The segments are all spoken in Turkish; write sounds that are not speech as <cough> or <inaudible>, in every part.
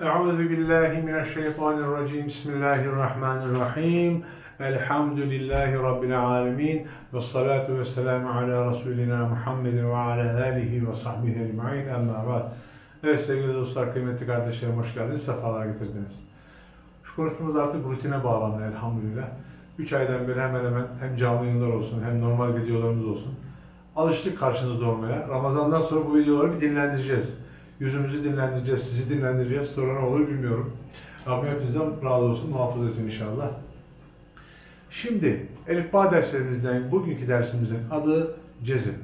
Euzu billahi mineşşeytanirracim. Bismillahirrahmanirrahim. Elhamdülillahi rabbil alamin ve salatu vesselamu ala resulina Muhammedin ve ala alihi ve sahbihi ecmaîn. Amma ba'd. Evet sevgili dostlar, kıymetli kardeşlerim hoş geldiniz. Sefalar getirdiniz. Şu konuşmamız artık rutine bağlandı elhamdülillah. 3 aydan beri hemen hemen hem canlı yayınlar olsun hem normal videolarımız olsun. Alıştık karşınızda olmaya. Ramazandan sonra bu videoları bir dinlendireceğiz Yüzümüzü dinlendireceğiz, sizi dinlendireceğiz. Sonra ne olur bilmiyorum. Rabbim hepinizden razı olsun, muhafaza etsin inşallah. Şimdi Elif Bağ derslerimizden bugünkü dersimizin adı cezim.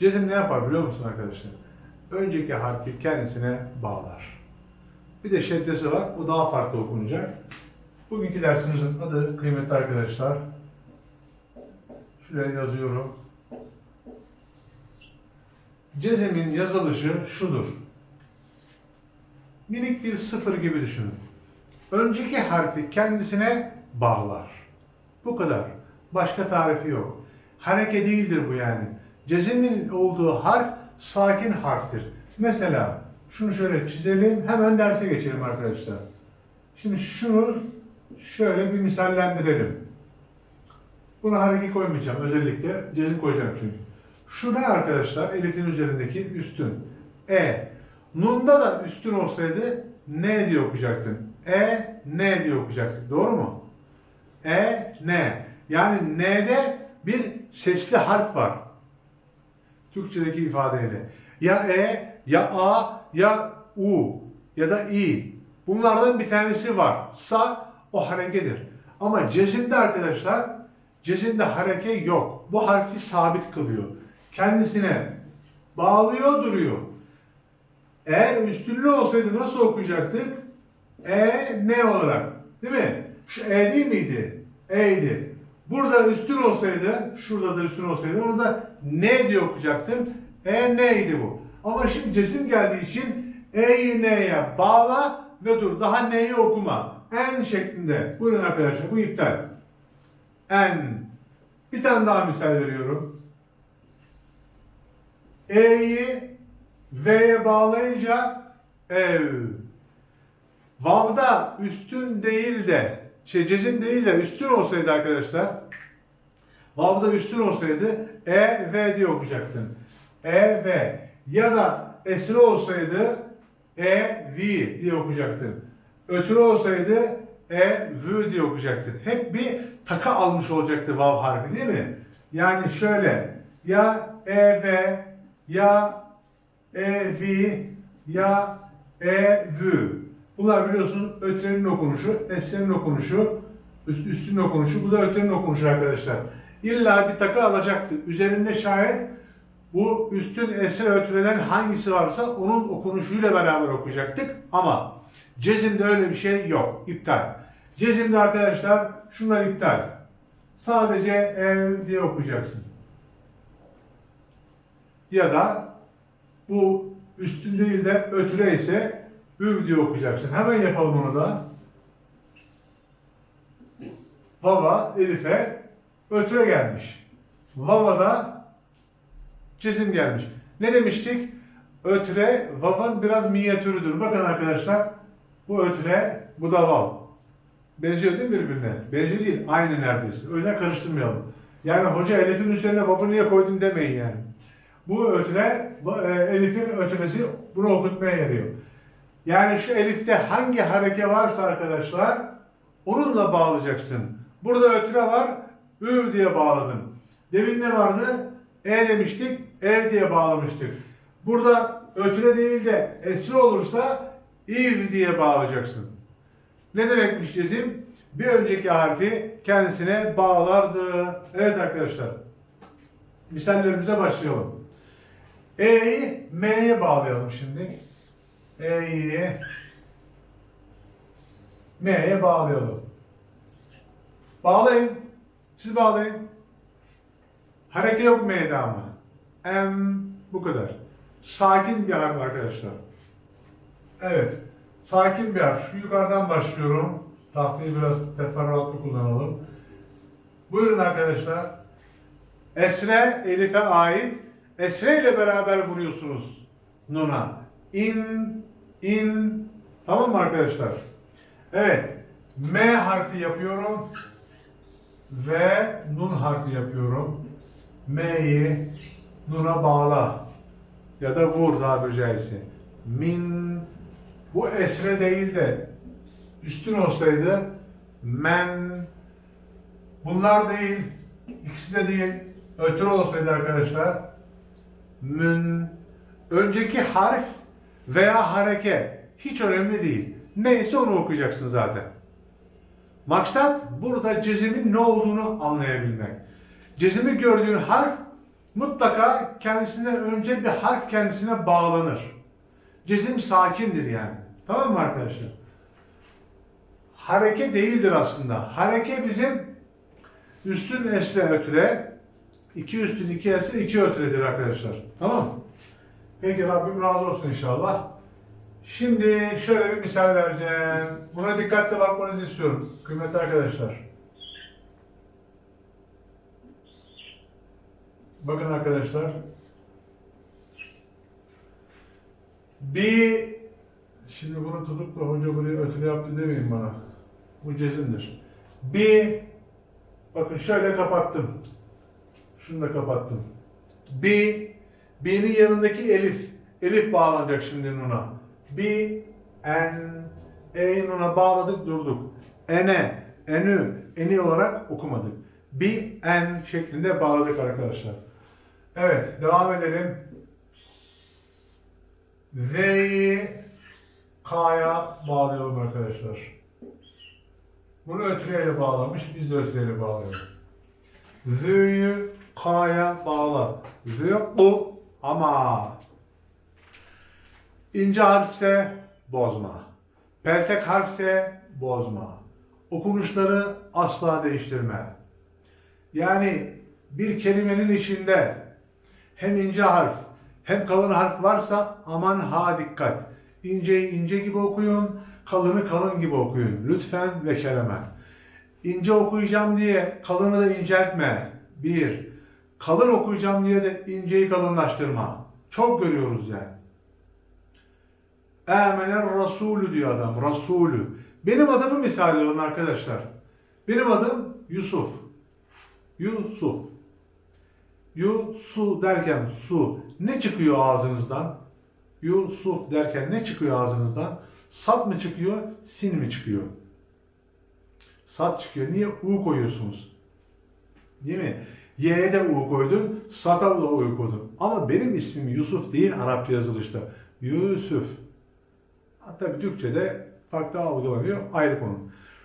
Cezim ne yapar biliyor musun arkadaşlar? Önceki harfi kendisine bağlar. Bir de şeddesi var, bu daha farklı okunacak. Bugünkü dersimizin adı kıymetli arkadaşlar. Şuraya yazıyorum. Cezemin yazılışı şudur. Minik bir sıfır gibi düşünün. Önceki harfi kendisine bağlar. Bu kadar. Başka tarifi yok. Hareke değildir bu yani. Cezemin olduğu harf sakin harftir. Mesela şunu şöyle çizelim. Hemen derse geçelim arkadaşlar. Şimdi şunu şöyle bir misallendirelim. Buna hareke koymayacağım özellikle. Cezim koyacağım çünkü. Şu ne arkadaşlar? Elif'in üzerindeki üstün. E. Nun'da da üstün olsaydı ne diye okuyacaktın? E, ne diye okuyacaktık. Doğru mu? E, ne. Yani n'de bir sesli harf var. Türkçedeki ifadeyle. Ya e, ya a, ya u ya da i. Bunlardan bir tanesi var. Sa o harekedir. Ama cezimde arkadaşlar cezimde hareke yok. Bu harfi sabit kılıyor. Kendisine bağlıyor duruyor. Eğer üstünlü olsaydı nasıl okuyacaktık? E ne olarak? Değil mi? Şu e değil miydi? E'ydi. Burada üstün olsaydı, şurada da üstün olsaydı onu da ne diye okuyacaktım. E neydi bu? Ama şimdi cesim geldiği için E'yi N'ye bağla ve dur. Daha neyi okuma. En şeklinde. Buyurun arkadaşlar bu iptal. En. Bir tane daha misal veriyorum. E'yi V'ye bağlayınca ev. Vav'da üstün değil de, şey cezim değil de üstün olsaydı arkadaşlar, Vav'da üstün olsaydı E, V diye okuyacaktın. E, V. Ya da esri olsaydı E, V diye okuyacaktın. Ötürü olsaydı E, V diye okuyacaktın. Hep bir taka almış olacaktı Vav harfi değil mi? Yani şöyle, ya E, V, ya E, ya E. Bunlar biliyorsun ötrenin okunuşu, esrenin okunuşu, üst, üstün okunuşu, bu da ötrenin okunuşu arkadaşlar. İlla bir takı alacaktı. Üzerinde şayet bu üstün esre ötreden hangisi varsa onun okunuşuyla beraber okuyacaktık. Ama cezimde öyle bir şey yok. İptal. Cezimde arkadaşlar şunlar iptal. Sadece ev diye okuyacaksın. Ya da bu üstün değil de ötüre ise üv diye okuyacaksın. Hemen yapalım onu da. Baba Elif'e ötüre gelmiş. Vava'da cezim gelmiş. Ne demiştik? Ötüre vav'ın biraz minyatürüdür. Bakın arkadaşlar bu ötüre bu da vav. Benziyor değil mi birbirine? Benziyor değil. Aynı neredeyse. Yüzden karıştırmayalım. Yani hoca Elif'in üzerine vav'ı niye koydun demeyin yani. Bu ötüre, bu, e, Elif'in ötüresi bunu okutmaya yarıyor. Yani şu Elif'te hangi hareke varsa arkadaşlar onunla bağlayacaksın. Burada ötüre var, ü diye bağladın. Demin ne vardı? E demiştik, ev diye bağlamıştık. Burada ötüre değil de esri olursa iv diye bağlayacaksın. Ne demekmiş cezim? Bir önceki harfi kendisine bağlardı. Evet arkadaşlar. Misallerimize başlayalım. E'yi M'ye bağlayalım şimdi. E'yi M'ye bağlayalım. Bağlayın. Siz bağlayın. Hareket yok M'de ama. M bu kadar. Sakin bir harf arkadaşlar. Evet. Sakin bir harf. Şu yukarıdan başlıyorum. Tahtayı biraz teferruatlı kullanalım. Buyurun arkadaşlar. Esre Elif'e ait. Esre ile beraber vuruyorsunuz Nun'a. İn, in, Tamam mı arkadaşlar? Evet. M harfi yapıyorum. Ve nun harfi yapıyorum. M'yi nuna bağla. Ya da vur tabiri caizse. Min bu esre değil de üstün olsaydı men bunlar değil ikisi de değil ötürü olsaydı arkadaşlar mün önceki harf veya hareke hiç önemli değil. Neyse onu okuyacaksın zaten. Maksat burada cezimin ne olduğunu anlayabilmek. Cezimi gördüğün harf mutlaka kendisine önce bir harf kendisine bağlanır. Cezim sakindir yani. Tamam mı arkadaşlar? Hareke değildir aslında. Hareke bizim üstün esre ötüre, iki üstün iki esre iki ötüredir arkadaşlar. Tamam mı? Peki Rabbim razı olsun inşallah. Şimdi şöyle bir misal vereceğim. Buna dikkatle bakmanızı istiyorum kıymetli arkadaşlar. Bakın arkadaşlar. Bir şimdi bunu tutup da hoca buraya ötürü yaptı demeyin bana. Bu cezimdir. Bir bakın şöyle kapattım. Şunu da kapattım. Bir B'nin yanındaki elif. Elif bağlanacak şimdi nuna. Bir en E'yi nuna bağladık durduk. Ene, enü, eni olarak okumadık. Bir en şeklinde bağladık arkadaşlar. Evet, devam edelim. Z'yi K'ya bağlayalım arkadaşlar. Bunu ötüreyle bağlamış, biz de ötüreyle bağlıyoruz. Z'yi K'ya bağla. Z bu ama. İnce harfse bozma. Peltek harfse bozma. Okunuşları asla değiştirme. Yani bir kelimenin içinde hem ince harf hem kalın harf varsa aman ha dikkat. İnceyi ince gibi okuyun, kalını kalın gibi okuyun. Lütfen ve keremen. İnce okuyacağım diye kalını da inceltme. Bir. Kalın okuyacağım diye de inceyi kalınlaştırma. Çok görüyoruz yani. Emener Rasulü diyor adam. Rasulü. Benim adımı misal alın arkadaşlar. Benim adım Yusuf. Yusuf. Yusuf derken su. Ne çıkıyor ağzınızdan? Yusuf derken ne çıkıyor ağzınızdan? Sat mı çıkıyor, sin mi çıkıyor? Sat çıkıyor. Niye? U koyuyorsunuz. Değil mi? Y'ye de U koydun, Sat'a da U koydun. Ama benim ismim Yusuf değil Arapça yazılışta. Yusuf. Hatta bir Türkçe'de farklı algılanıyor. Ayrı konu.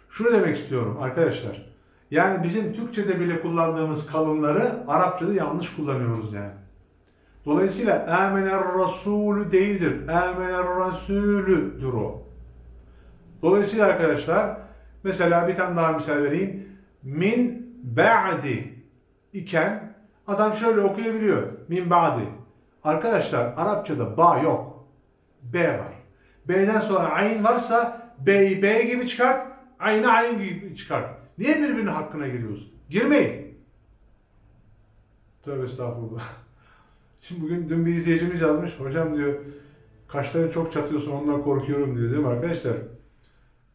Şunu demek istiyorum arkadaşlar. Yani bizim Türkçe'de bile kullandığımız kalınları Arapçada yanlış kullanıyoruz yani. Dolayısıyla emener rasulü değildir. Emener rasulüdür o. Dolayısıyla arkadaşlar mesela bir tane daha misal vereyim. Min ba'di iken adam şöyle okuyabiliyor. Min ba'di. Arkadaşlar Arapçada ba yok. B var. B'den sonra ayn varsa B'yi B gibi çıkart, aynı ayn gibi çıkart. Niye birbirinin hakkına giriyorsun? Girmeyin. Tövbe estağfurullah. <laughs> Şimdi bugün dün bir izleyicimiz yazmış. Hocam diyor kaşların çok çatıyorsun ondan korkuyorum diyor değil mi arkadaşlar?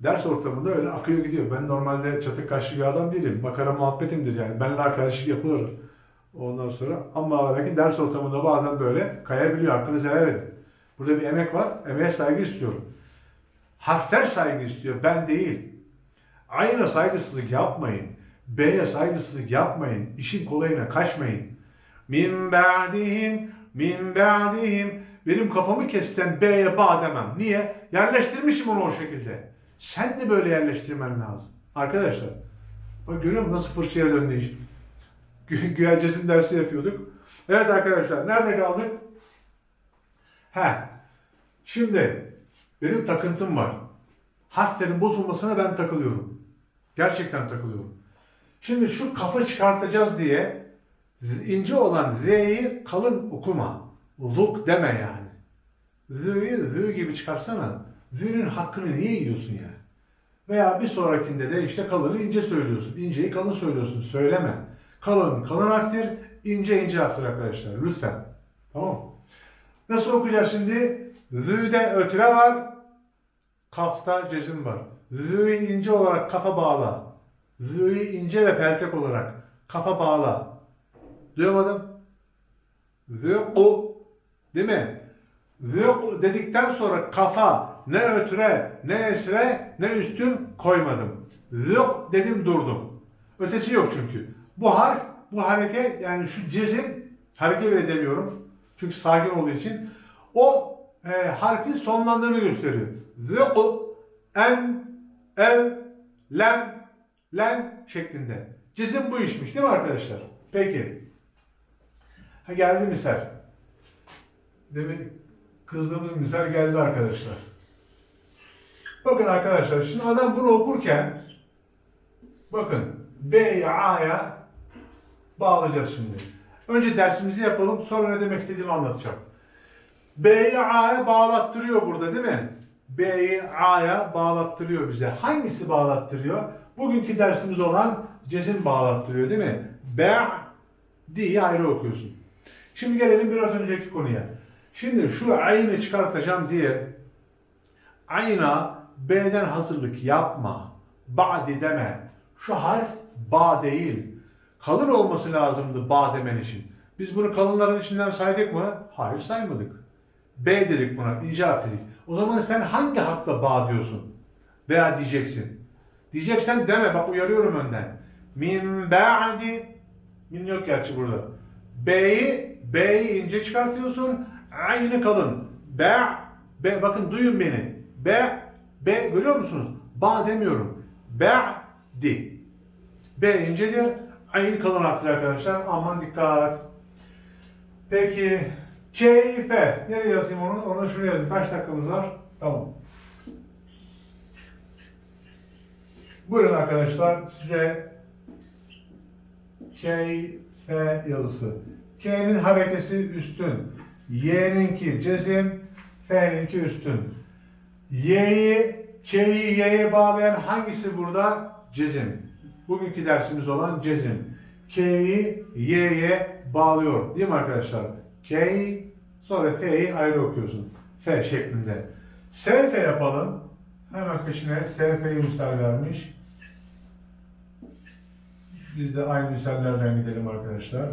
Ders ortamında öyle akıyor gidiyor. Ben normalde çatık kaşlı bir adam değilim. Makara muhabbetimdir yani. Benimle arkadaşlık yapılır. Ondan sonra ama belki ders ortamında bazen böyle kayabiliyor. Hakkınızı helal edin. Burada bir emek var. Emeğe saygı istiyorum. Harfler saygı istiyor. Ben değil. Aynı saygısızlık yapmayın. B'ye saygısızlık yapmayın. İşin kolayına kaçmayın. Min ba'dihim, min ba'dihim. Benim kafamı kessen B'ye ba demem. Niye? Yerleştirmişim onu o şekilde. Sen de böyle yerleştirmen lazım. Arkadaşlar. Bak görüyor musun nasıl fırçaya döndü iş? Gü dersi yapıyorduk. Evet arkadaşlar nerede kaldık? He. Şimdi benim takıntım var. Harflerin bozulmasına ben takılıyorum. Gerçekten takılıyorum. Şimdi şu kafa çıkartacağız diye ince olan Z'yi kalın okuma. Luk deme yani. Z'yi Z gibi çıkarsana. Z'nin hakkını niye yiyorsun yani? Veya bir sonrakinde de işte kalını ince söylüyorsun. İnceyi kalın söylüyorsun. Söyleme. Kalın kalın harftir, ince ince harftir arkadaşlar. Lütfen. Tamam? Nasıl okuyacağız şimdi? Z'de ötüre var. Kafta cezim var. Z'yi ince olarak kafa bağla. Z'yi ince ve peltek olarak kafa bağla. Duyamadım. Z'u değil mi? Z'u dedikten sonra kafa ne ötüre ne esre ne üstün koymadım. Z'u dedim durdum. Ötesi yok çünkü. Bu harf, bu hareket yani şu cezim hareket bile demiyorum. Çünkü sakin olduğu için o e, harfin sonlandığını gösteriyor. Z'u, en, el, lem, len şeklinde. Cezim bu işmiş değil mi arkadaşlar? Peki. Ha geldi misal. Demin kızdığımız misal geldi arkadaşlar. Bakın arkadaşlar şimdi adam bunu okurken bakın B'ye A'ya bağlayacağız şimdi. Önce dersimizi yapalım sonra ne demek istediğimi anlatacağım. B'yi A'ya bağlattırıyor burada değil mi? B'yi A'ya bağlattırıyor bize. Hangisi bağlattırıyor? Bugünkü dersimiz olan cezim bağlattırıyor değil mi? B, D'yi ayrı okuyorsun. Şimdi gelelim biraz önceki konuya. Şimdi şu aynı çıkartacağım diye ayna B'den hazırlık yapma. Ba'di deme. Şu harf ba değil. Kalın olması lazımdı ba demen için. Biz bunu kalınların içinden saydık mı? Hayır saymadık. B dedik buna, ince harf dedik. O zaman sen hangi harfle ba diyorsun? Veya diyeceksin. Diyeceksen deme, bak uyarıyorum önden. Min ba'di, min yok gerçi burada. B'yi, B'yi ince çıkartıyorsun, aynı kalın. B, B, bakın duyun beni. B, B görüyor musunuz? Ba demiyorum. B, di. B incedir, aynı kalın harfler arkadaşlar. Aman dikkat. Peki, keyfe. Nereye yazayım onu? Onu şuraya yazayım. Kaç dakikamız var? Tamam. Buyurun arkadaşlar size keyfe yazısı. K'nin harekesi üstün. Y'ninki cezim. F'ninki üstün. Y'yi, K'yi Y'ye bağlayan hangisi burada? Cezim. Bugünkü dersimiz olan cezim. K'yi Y'ye bağlıyor. Değil mi arkadaşlar? K'yi sonra F'yi ayrı okuyorsun. F şeklinde. SF yapalım. Hemen peşine SF'yi misal vermiş. Biz de aynı misallerden gidelim arkadaşlar.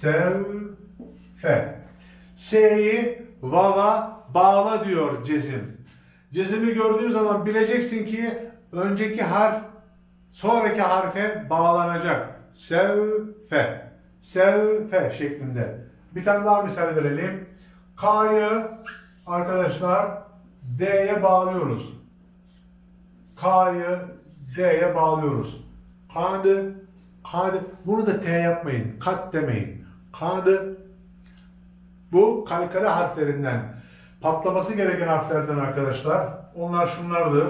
Sev, fe. S'yi vava bağla diyor cezim. Cezimi gördüğün zaman bileceksin ki önceki harf sonraki harfe bağlanacak. Sev, fe. Sev, fe şeklinde. Bir tane daha misal verelim. K'yı arkadaşlar D'ye bağlıyoruz. K'yı D'ye bağlıyoruz. Kadı, kadı. Bunu da T yapmayın. Kat demeyin. Kadı. Bu kalkale harflerinden. Patlaması gereken harflerden arkadaşlar. Onlar şunlardır.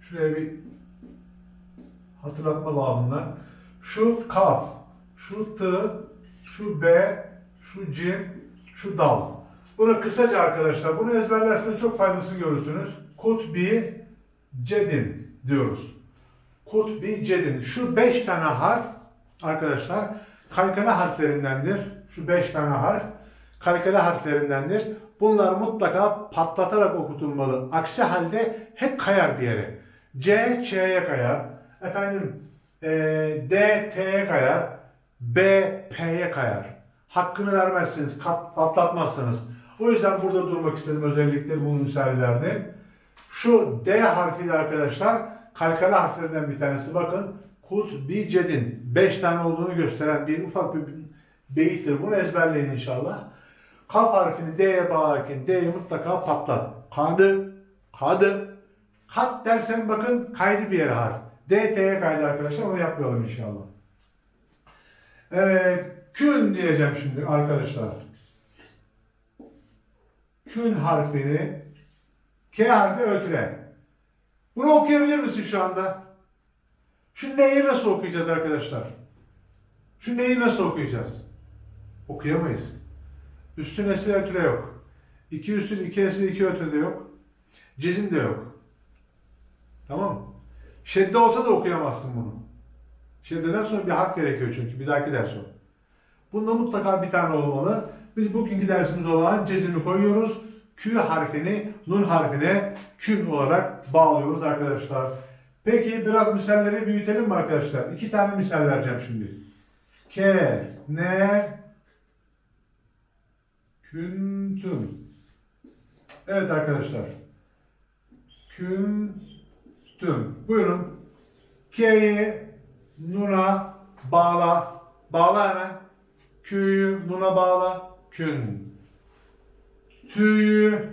Şuraya bir hatırlatma babından. Şu kaf, şu tı, şu b, şu cim, şu dal. Bunu kısaca arkadaşlar, bunu ezberlerseniz çok faydasını görürsünüz. Kutbi cedin diyoruz. Kutbi cedin. Şu beş tane harf arkadaşlar kalkale harflerindendir. Şu beş tane harf kalkale harflerindendir. Bunlar mutlaka patlatarak okutulmalı. Aksi halde hep kayar bir yere. C, Ç'ye kayar. Efendim, e, D, T'ye kayar. B, P'ye kayar. Hakkını vermezsiniz, kat, patlatmazsanız. O yüzden burada durmak istedim özellikle bu misallerde. Şu D harfi de arkadaşlar kalkale harflerinden bir tanesi. Bakın Kut bi cedin. Beş tane olduğunu gösteren bir ufak bir beyittir. Bunu ezberleyin inşallah. Kaf harfini D'ye bağlarken D'yi mutlaka patlat. Kadı, kadı. Kat dersen bakın kaydı bir yere harf. D, T'ye kaydı arkadaşlar. Onu yapmayalım inşallah. Evet. Kün diyeceğim şimdi arkadaşlar. Kün harfini K harfi ötüre. Bunu okuyabilir misin şu anda? Şu neyi nasıl okuyacağız arkadaşlar? Şu neyi nasıl okuyacağız? Okuyamayız. Üstün esir ötüre yok. İki üstün, iki esir, iki ötüre de yok. Cezim de yok. Tamam mı? Şedde olsa da okuyamazsın bunu. Şeddeden sonra bir harf gerekiyor çünkü. Bir dahaki ders o. Bunda mutlaka bir tane olmalı. Biz bugünkü dersimiz olan cezimi koyuyoruz. Q harfini nun harfine kün olarak bağlıyoruz arkadaşlar. Peki biraz misalleri büyütelim mi arkadaşlar? İki tane misal vereceğim şimdi. Ke, ne, küntüm. Evet arkadaşlar. Küntüm. Buyurun. K'yi nuna bağla. Bağla hemen. Q'yu nuna bağla. Kün. Tü'yü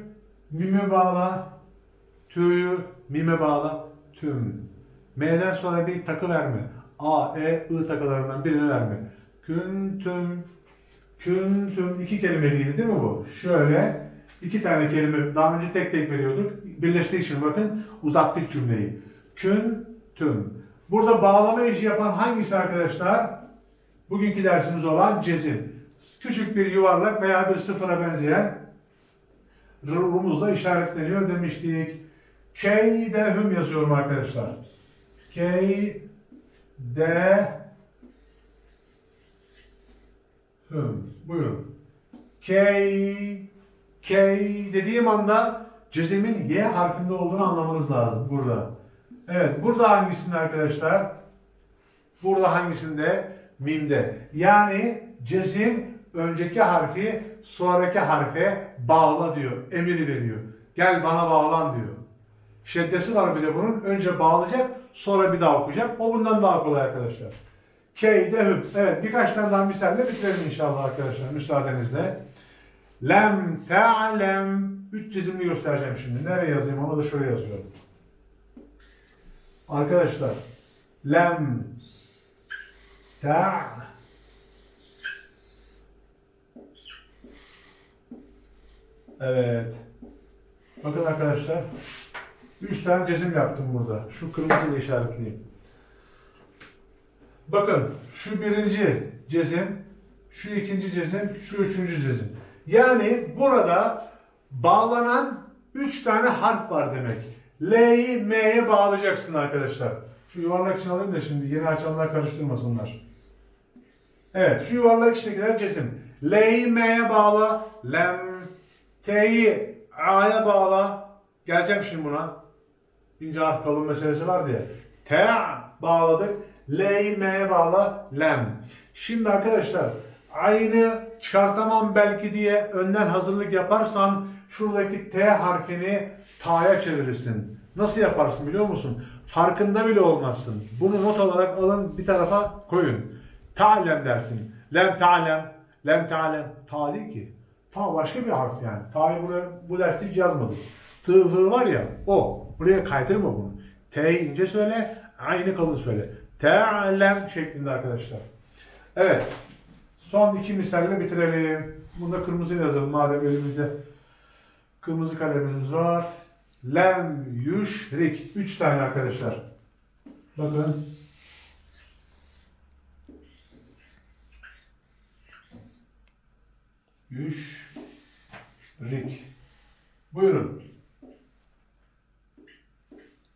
mime bağla. Tü'yü mime bağla. Tüm. M'den sonra bir takı verme. A, E, I takılarından birini verme. Küntüm. Küntüm. iki kelimeliydi değil mi bu? Şöyle. iki tane kelime. Daha önce tek tek veriyorduk. Birleştik şimdi bakın. Uzattık cümleyi. Küntüm. Burada bağlama işi yapan hangisi arkadaşlar? Bugünkü dersimiz olan cezim. Küçük bir yuvarlak veya bir sıfıra benzeyen rumuzla işaretleniyor demiştik. Key de hüm yazıyorum arkadaşlar. Key de hüm. Buyurun. Key key dediğim anda cezimin Y harfinde olduğunu anlamanız lazım burada. Evet, burada hangisinde arkadaşlar? Burada hangisinde? Mimde. Yani cezim önceki harfi sonraki harfe bağla diyor. Emir veriyor. Gel bana bağlan diyor. Şeddesi var bir de bunun. Önce bağlayacak, sonra bir daha okuyacak. O bundan daha kolay arkadaşlar. K'de hüb. Evet, birkaç tane daha misalle bitirelim inşallah arkadaşlar müsaadenizle. Lem te'lem. Üç çizimli göstereceğim şimdi. Nereye yazayım? Onu da şuraya yazıyorum. Arkadaşlar. Lem ta Evet. Bakın arkadaşlar. Üç tane cezim yaptım burada. Şu kırmızıyla işaretleyeyim. Bakın şu birinci cezim, şu ikinci cezim, şu üçüncü cezim. Yani burada bağlanan üç tane harf var demek. L'yi M'ye bağlayacaksın arkadaşlar. Şu yuvarlak için alayım da şimdi yeni açanlar karıştırmasınlar. Evet şu yuvarlak içindekiler cezim. L'yi M'ye bağla. Lem. T'yi A'ya bağla. Geleceğim şimdi buna. İnce harf kalın meselesi var diye. T bağladık. L'yi M'ye bağla. Lem. Şimdi arkadaşlar aynı çıkartamam belki diye önden hazırlık yaparsan şuradaki T harfini Ta'ya çevirirsin. Nasıl yaparsın biliyor musun? Farkında bile olmazsın. Bunu not olarak alın bir tarafa koyun. Ta'lem dersin. Lem ta'lem. Lem ta'lem. Ta değil ki. Ta başka bir harf yani. Ta'yı bu derste hiç yazmadık. Tığ zı var ya o. Buraya kaydırma bunu. T'yi ince söyle. Aynı kalın söyle. Ta'lem şeklinde arkadaşlar. Evet. Son iki misalle bitirelim. Bunu da kırmızıyla yazalım madem elimizde kırmızı kalemimiz var. Lem yüşrik. Üç tane arkadaşlar. Bakın. Yüşrik. Buyurun.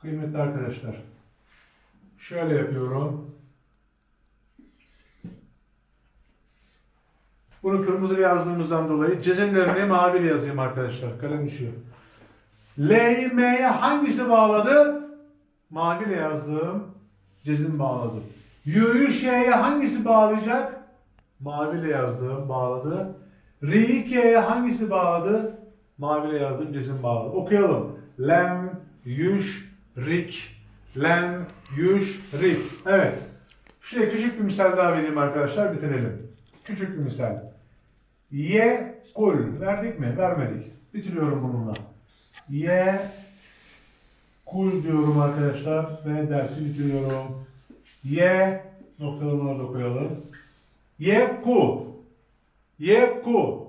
Kıymetli arkadaşlar. Şöyle yapıyorum. Bunu kırmızı yazdığımızdan dolayı cezimlerini mavi yazayım arkadaşlar. Kalem düşüyor. L'yi M'ye hangisi bağladı? Maviyle yazdığım cezim bağladı. Y'yu Ş'ye hangisi bağlayacak? Maviyle yazdığım bağladı. Ri'yi K'ye hangisi bağladı? Maviyle yazdığım cezim bağladı. Okuyalım. Lem, yüş, Lem, yüş, rik. Evet. Şuraya küçük bir misal daha vereyim arkadaşlar. Bitirelim. Küçük bir misal. Ye, kul. Verdik mi? Vermedik. Bitiriyorum bununla. Ye kul diyorum arkadaşlar ve dersi bitiriyorum. Ye noktalarını da koyalım. Ye ku. Ye ku.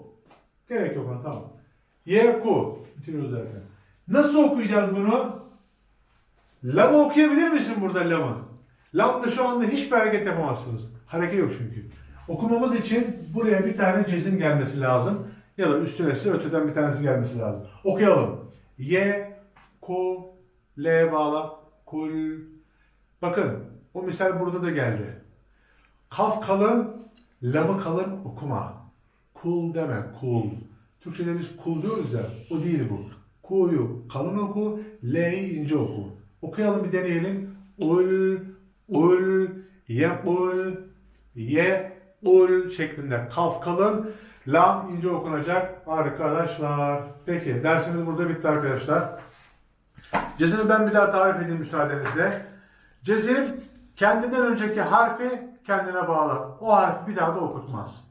Gerek yok ona tamam. Ye ku. Bitiriyoruz zaten. Nasıl okuyacağız bunu? Lamı okuyabilir misin burada lamı? Lamda şu anda hiçbir hareket yapamazsınız. Hareket yok çünkü. Okumamız için buraya bir tane cezim gelmesi lazım. Ya da üstüne ise öteden bir tanesi gelmesi lazım. Okuyalım. Ye, ku, le bağla, kul. Bakın o misal burada da geldi. Kaf kalın, lamı kalın okuma. Kul deme, kul. Türkçede biz kul diyoruz ya, o değil bu. Ku'yu kalın oku, L'yi ince oku. Okuyalım bir deneyelim. Ul, ul, yekul, ye'ul şeklinde. Kaf kalın, lam ince okunacak arkadaşlar. Peki, dersimiz burada bitti arkadaşlar. Cezimi ben bir daha tarif edeyim müsaadenizle. Cezim kendinden önceki harfi kendine bağlar. O harfi bir daha da okutmaz.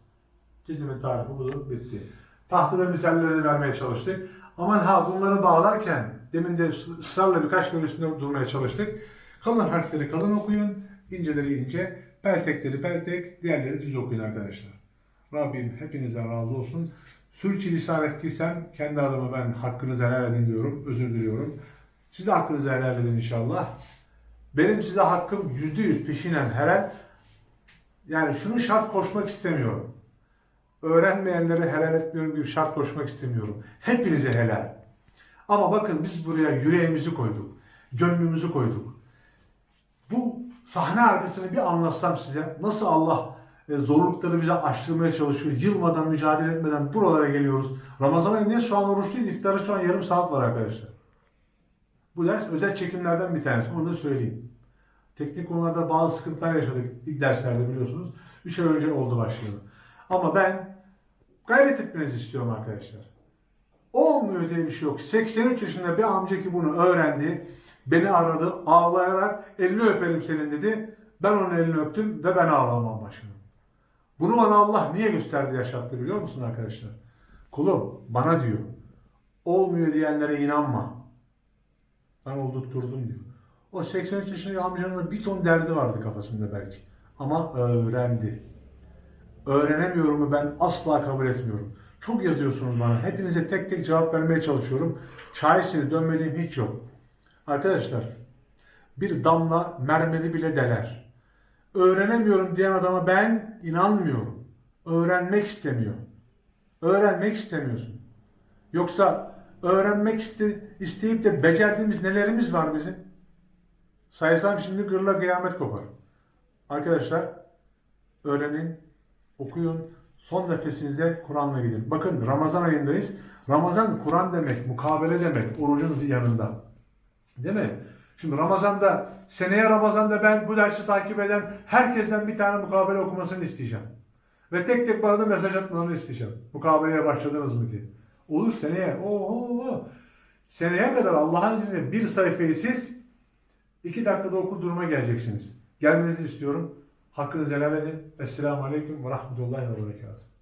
Cezimin tarifi budur, bitti. Tahtada misalleri vermeye çalıştık. Aman ha bunları bağlarken demin de ısrarla birkaç kere üstünde durmaya çalıştık. Kalın harfleri kalın okuyun, inceleri ince, peltekleri peltek, diğerleri düz okuyun arkadaşlar. Rabbim hepinizden razı olsun. Sürçülisan ettiysem kendi adıma ben hakkınızı helal edin diyorum, özür diliyorum. Siz de hakkınızı helal edin inşallah. Benim size hakkım yüzde yüz peşinen helal. Yani şunu şart koşmak istemiyorum. Öğrenmeyenlere helal etmiyorum gibi şart koşmak istemiyorum. Hepinize helal. Ama bakın biz buraya yüreğimizi koyduk. Gönlümüzü koyduk. Bu sahne arkasını bir anlatsam size nasıl Allah e, zorlukları bize aştırmaya çalışıyor. Yılmadan, mücadele etmeden buralara geliyoruz. Ramazan ayında şu an oruçluyuz. İftara şu an yarım saat var arkadaşlar. Bu ders özel çekimlerden bir tanesi. Onu da söyleyeyim. Teknik konularda bazı sıkıntılar yaşadık ilk derslerde biliyorsunuz. 3 ay önce oldu başlayalı. Ama ben gayret etmenizi istiyorum arkadaşlar. Olmuyor diye bir şey yok. 83 yaşında bir amca ki bunu öğrendi. Beni aradı ağlayarak elini öpelim senin dedi. Ben onun elini öptüm ve ben ağlamam başladım. Bunu bana Allah niye gösterdi yaşattı biliyor musun arkadaşlar? Kulum bana diyor. Olmuyor diyenlere inanma. Ben oldurtturdum diyor. O 83 yaşındaki amcanın bir ton derdi vardı kafasında belki. Ama öğrendi. Öğrenemiyorumu ben asla kabul etmiyorum. Çok yazıyorsunuz bana. Hepinize tek tek cevap vermeye çalışıyorum. Şahitsiniz dönmediğim hiç yok. Arkadaşlar bir damla mermeri bile deler. Öğrenemiyorum diyen adama ben inanmıyorum. Öğrenmek istemiyor. Öğrenmek istemiyorsun. Yoksa öğrenmek iste, isteyip de becerdiğimiz nelerimiz var bizim? Saysam şimdi gırla kıyamet kopar. Arkadaşlar öğrenin, okuyun, son nefesinizde Kur'an'la gidin. Bakın Ramazan ayındayız. Ramazan Kur'an demek, mukabele demek, orucun yanında. Değil mi? Şimdi Ramazan'da, seneye Ramazan'da ben bu dersi takip eden herkesten bir tane mukabele okumasını isteyeceğim. Ve tek tek bana da mesaj atmalarını isteyeceğim. Mukabeleye başladınız mı diye. Olur seneye. Oho. Seneye kadar Allah'ın izniyle bir sayfayı siz iki dakikada okur duruma geleceksiniz. Gelmenizi istiyorum. Hakkınızı helal edin. Esselamu Aleyküm ve Rahmetullahi ve Berekatuhu.